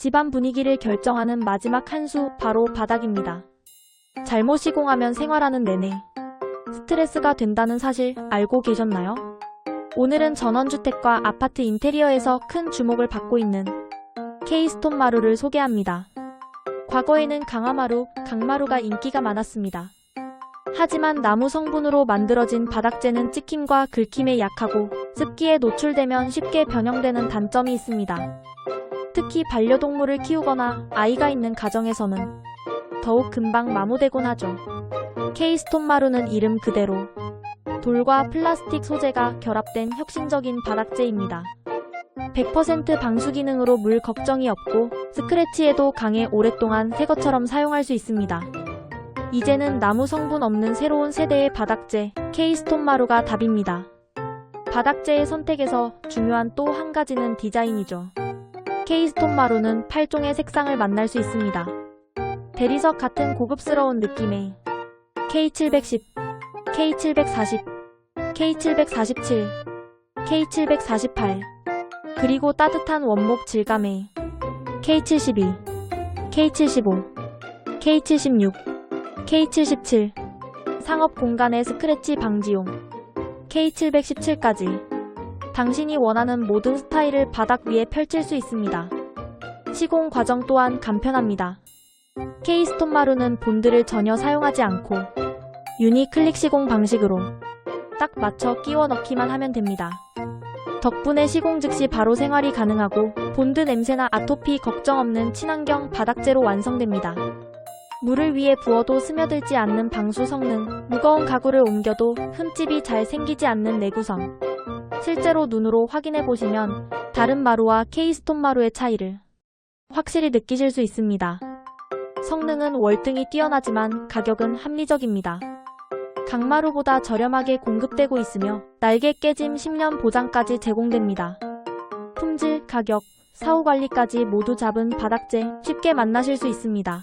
집안 분위기를 결정하는 마지막 한 수, 바로 바닥입니다. 잘못 시공하면 생활하는 내내 스트레스가 된다는 사실 알고 계셨나요? 오늘은 전원주택과 아파트 인테리어에서 큰 주목을 받고 있는 케이스톤 마루를 소개합니다. 과거에는 강화마루, 강마루가 인기가 많았습니다. 하지만 나무 성분으로 만들어진 바닥재는 찍힘과 긁힘에 약하고 습기에 노출되면 쉽게 변형되는 단점이 있습니다. 특히 반려동물을 키우거나 아이가 있는 가정에서는 더욱 금방 마모되곤 하죠. 케이스톤 마루는 이름 그대로 돌과 플라스틱 소재가 결합된 혁신적인 바닥재입니다. 100% 방수 기능으로 물 걱정이 없고 스크래치에도 강해 오랫동안 새 것처럼 사용할 수 있습니다. 이제는 나무 성분 없는 새로운 세대의 바닥재 케이스톤 마루가 답입니다. 바닥재의 선택에서 중요한 또 한 가지는 디자인이죠. 케이스톤 마루는 8종의 색상을 만날 수 있습니다. 대리석 같은 고급스러운 느낌의 K710, K740, K747, K748, 그리고 따뜻한 원목 질감의 K72, K75, K76, K77, 상업 공간의 스크래치 방지용 K717까지 당신이 원하는 모든 스타일을 바닥 위에 펼칠 수 있습니다. 시공 과정 또한 간편합니다. 케이스톤 마루는 본드를 전혀 사용하지 않고 유니 클릭 시공 방식으로 딱 맞춰 끼워 넣기만 하면 됩니다. 덕분에 시공 즉시 바로 생활이 가능하고 본드 냄새나 아토피 걱정 없는 친환경 바닥재로 완성됩니다. 물을 위에 부어도 스며들지 않는 방수 성능, 무거운 가구를 옮겨도 흠집이 잘 생기지 않는 내구성. 실제로 눈으로 확인해 보시면 다른 마루와 케이스톤 마루의 차이를 확실히 느끼실 수 있습니다. 성능은 월등히 뛰어나지만 가격은 합리적입니다. 강마루보다 저렴하게 공급되고 있으며 날개 깨짐 10년 보장까지 제공됩니다. 품질, 가격, 사후 관리까지 모두 잡은 바닥재 쉽게 만나실 수 있습니다.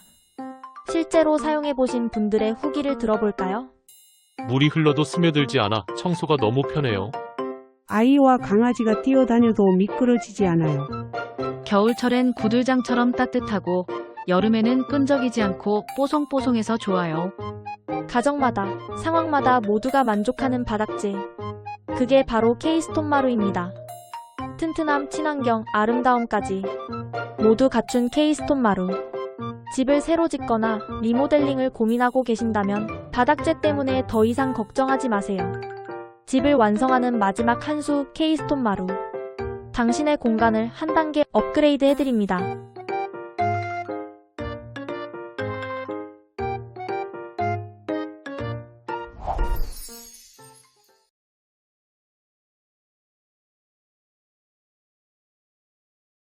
실제로 사용해보신 분들의 후기를 들어볼까요? 물이 흘러도 스며들지 않아 청소가 너무 편해요. 아이와 강아지가 뛰어다녀도 미끄러지지 않아요. 겨울철엔 구들장처럼 따뜻하고 여름에는 끈적이지 않고 뽀송뽀송해서 좋아요. 가정마다, 상황마다 모두가 만족하는 바닥재. 그게 바로 케이스톤 마루입니다. 튼튼함, 친환경, 아름다움까지 모두 갖춘 케이스톤 마루. 집을 새로 짓거나 리모델링을 고민하고 계신다면 바닥재 때문에 더 이상 걱정하지 마세요. 집을 완성하는 마지막 한 수 케이스톤 마루. 당신의 공간을 한 단계 업그레이드 해드립니다.